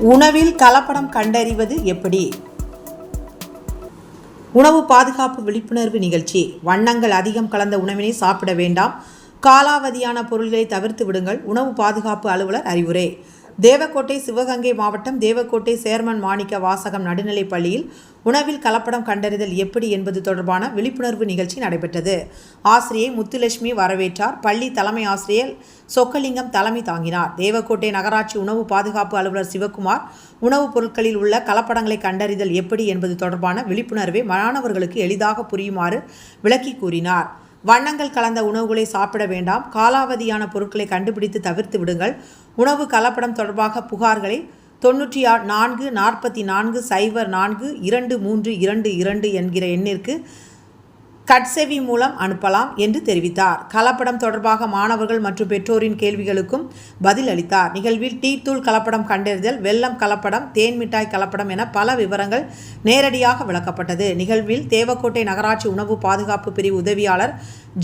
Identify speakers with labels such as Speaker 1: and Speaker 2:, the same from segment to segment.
Speaker 1: உணவில் கலப்படம் கண்டறிவது எப்படி? உணவு பாதுகாப்பு விழிப்புணர்வு நிகழ்ச்சி. வண்ணங்கள் அதிகம் கலந்த உணவினை சாப்பிட வேண்டாம். காலாவதியான பொருள்களை தவிர்த்து விடுங்கள். உணவு பாதுகாப்பு அலுவலர் அறிவுரை. தேவக்கோட்டை சிவகங்கை மாவட்டம் தேவக்கோட்டை சேர்மன் மாணிக்க வாசகம் நடுநிலைப் பள்ளியில் உணவில் கலப்படம் கண்டறிதல் எப்படி என்பது தொடர்பான விழிப்புணர்வு நிகழ்ச்சி நடைபெற்றது. ஆசிரியை முத்துலட்சுமி வரவேற்றார். பள்ளி தலைமை ஆசிரியர் சொக்கலிங்கம் தலைமை தாங்கினார். தேவக்கோட்டை நகராட்சி உணவு பாதுகாப்பு அலுவலர் சிவக்குமார் உணவுப் பொருட்களில் உள்ள கலப்படங்களை கண்டறிதல் எப்படி என்பது தொடர்பான விழிப்புணர்வை மாணவர்களுக்கு எளிதாக புரியுமாறு விளக்கி கூறினார். வண்ணங்கள் கலந்த உணவுகளை சாப்பிட வேண்டாம். காலாவதியான பொருட்களை கண்டுபிடித்து தவிர்த்து விடுங்கள். உணவு கலப்படம் தொடர்பாக புகார்களை தொண்ணூற்றி ஆ நான்கு நாற்பத்தி நான்கு சைபர் நான்கு இரண்டு மூன்று இரண்டு இரண்டு என்கிற எண்ணிற்கு கட்செவி மூலம் அனுப்பலாம் என்று தெரிவித்தார். கலப்படம் தொடர்பாக மாணவர்கள் மற்றும் பெற்றோரின் கேள்விகளுக்கும் பதில் அளித்தார். நிகழ்வில் டீ தூள் கலப்படம் கண்டறிதல் வெள்ளம் கலப்படம் தேன் மிட்டாய் கலப்படம் என பல விவரங்கள் நேரடியாக விளக்கப்பட்டது. நிகழ்வில் தேவக்கோட்டை நகராட்சி உணவு பாதுகாப்பு பிரிவு உதவியாளர்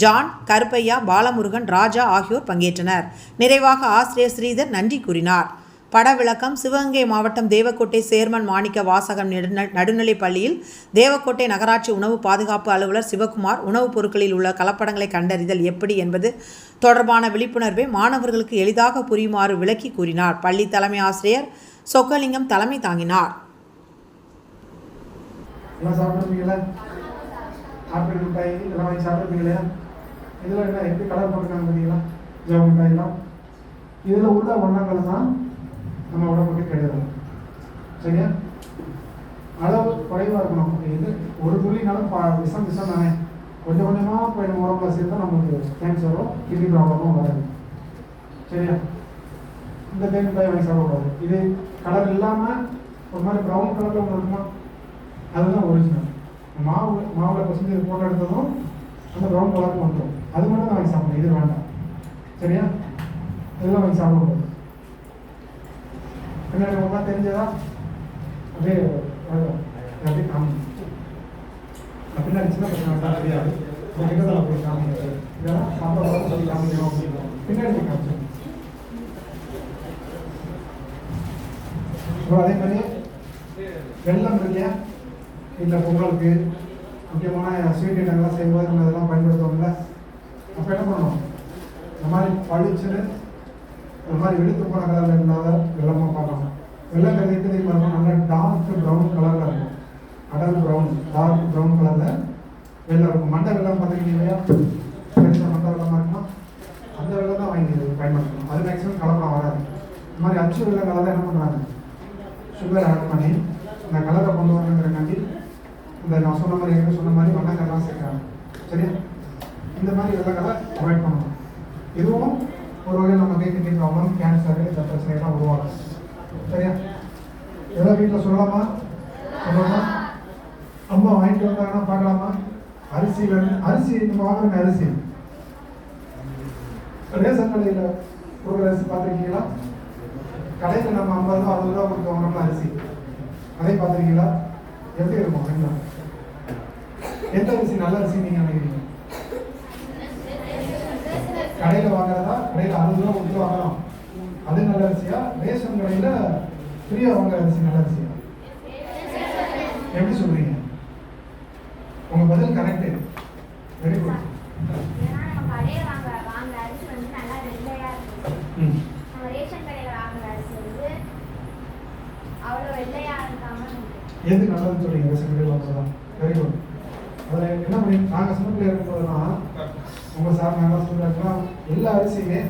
Speaker 1: ஜான் கருப்பையா பாலமுருகன் ராஜா ஆகியோர் பங்கேற்றனர். நிறைவாக ஆசிரியர் ஸ்ரீதர் நன்றி கூறினார். பட விளக்கம் சிவகங்கை மாவட்டம் தேவக்கோட்டை சேர்மன் மாணிக்க வாசகம் நடுநிலைப் பள்ளியில் தேவக்கோட்டை நகராட்சி உணவு பாதுகாப்பு அலுவலர் சிவகுமார் உணவுப் பொருட்களில் உள்ள கலப்படங்களை கண்டறிதல் எப்படி என்பது தொடர்பான விழிப்புணர்வை மாணவர்களுக்கு எளிதாக புரியுமாறு விளக்கி கூறினார். பள்ளி தலைமை ஆசிரியர் சொக்கலிங்கம் தலைமை தாங்கினார்.
Speaker 2: ஆப்பிள் மிட்டாய் இதெல்லாம் வாங்கி என்ன எப்படி கலர் போட்டிருக்காங்க பார்த்தீங்களா ஜவ இதில் உள்ள வண்ணங்கள் தான் நம்ம உடம்புக்கு கெடுதல். சரியா? அளவு குறைவாக இருக்கணும். இது ஒரு துளினாலும் பா விஷம் விஷம் தானே. கொஞ்சம் கொஞ்சமாக போய் நம்ம உடம்புல சேர்த்தா நமக்கு கேன்சரோ கிட்னி ப்ராப்ளமோ வராது. சரியா? இந்த தேன் மிட்டாய் வாங்கி சாப்பிடக்கூடாது. இது கலர் இல்லாமல் ஒரு மாதிரி ப்ரௌன் கலரில் ஒன்று இருக்குமா? அதுதான் ஒரிஜினல் மாவு மாவில் பசங்க இது போட்டோ எடுத்ததும் அந்த ப்ரௌன் கலருக்கு வந்துடும். அது மட்டும் தான் வாங்கி சாப்பிடணும். இது வேண்டாம். சரியா? இதெல்லாம் வாங்கி சாப்பிடக்கூடாது. பின்னாடி ஒன்றா தெரிஞ்சதா? அப்படியே வரும். அப்படியே காமி பின்னாடி சின்ன பசங்க தான் தெரியாது இந்த கிட்டத்தில் போய் காமிக்கிறது இதெல்லாம் சாப்பிட சொல்லி காமிக்கணும் அப்படின்னு பின்னாடி காமிச்சோம் அப்புறம் அதே மாதிரி வெள்ளம் இல்லையா வீட்டில் பொங்கலுக்கு முக்கியமான ஸ்வீட் ஐட்டங்கள்லாம் செய்யும்போது நம்ம இதெல்லாம் பயன்படுத்துவோம்ல. அப்போ என்ன பண்ணணும் இந்த மாதிரி பளிச்சுன்னு இந்த மாதிரி வெளுத்து போன கலரில் இல்லாத அதே மாதிரி நல்லா டார்க் ப்ரௌன் கலரில் இருக்கும். அடல் ப்ரௌன் டார்க் ப்ரௌன் கலரில் வெள்ளம் இருக்கும். மண்டை வெள்ளம் பார்த்துக்கிட்டீங்க இல்லையா? பெருசாக மண்டை வெள்ளமாக இருக்குமா? அந்த வெள்ளம் தான் வாங்கி பயன்படுத்தணும். அது மேக்ஸிமம் கலப்படம் வராது. இந்த மாதிரி அச்சு வெள்ளம் கலர் என்ன பண்ணுறாங்க? சுகர் ஆட் பண்ணி இந்த கலரை கொண்டு வரணுங்கிறக்காண்டி இந்த நான் சொன்ன மாதிரி எங்கே சொன்ன மாதிரி வண்ணங்கள்லாம் சேர்க்குறாங்க. சரியா? இந்த மாதிரி வெள்ளங்களை அவாய்ட் பண்ணணும். இதுவும் ஒரு வகையில் நம்ம கை ப்ராப்ளம் கேன்சரு இந்த பிரச்சனைகள்லாம் உருவாகும். சரியா? இதெல்லாம் வீட்டில் சொல்லலாமா? சொல்லலாமா? அம்மா வாங்கிட்டு வந்தாங்கன்னா பார்க்கலாமா? அரிசியில் அரிசி நம்ம வாங்குற அரிசி. ரேஷன் கடையில் கொடுக்குற அரிசி பார்த்துருக்கீங்களா? கடையில் நம்ம ஐம்பது ரூபா அறுபது ரூபா கொடுத்து வாங்குறோம்ல அரிசி. அதை பார்த்துருக்கீங்களா? எப்படி இருக்கும்? என்ன எந்த அரிசி? நல்ல அரிசி நீங்கள் நினைக்கிறீங்க? கடையில் வாங்குறதா? கடையில் அறுபது ரூபா கொடுத்து வாங்கலாம். அது நல்ல அரிசியா? ரேஷன் கடையில் ஃப்ரீயா வாங்குற அரிசி நல்ல அரிசியா எப்படி சொல்றீங்க? உங்க பதில் கரெக்ட் வெரி குட். எது நல்லதுன்னு சொல்றீங்க? ரேஷன் கடையில் வாங்குறதா? வெரி குட் அதில் என்ன பண்ணி நாங்கள் சின்ன பிள்ளையா இருக்கும்போதெல்லாம் உங்கள் சார் நாங்கள் சொல்கிறாங்கன்னா எல்லா அரிசியுமே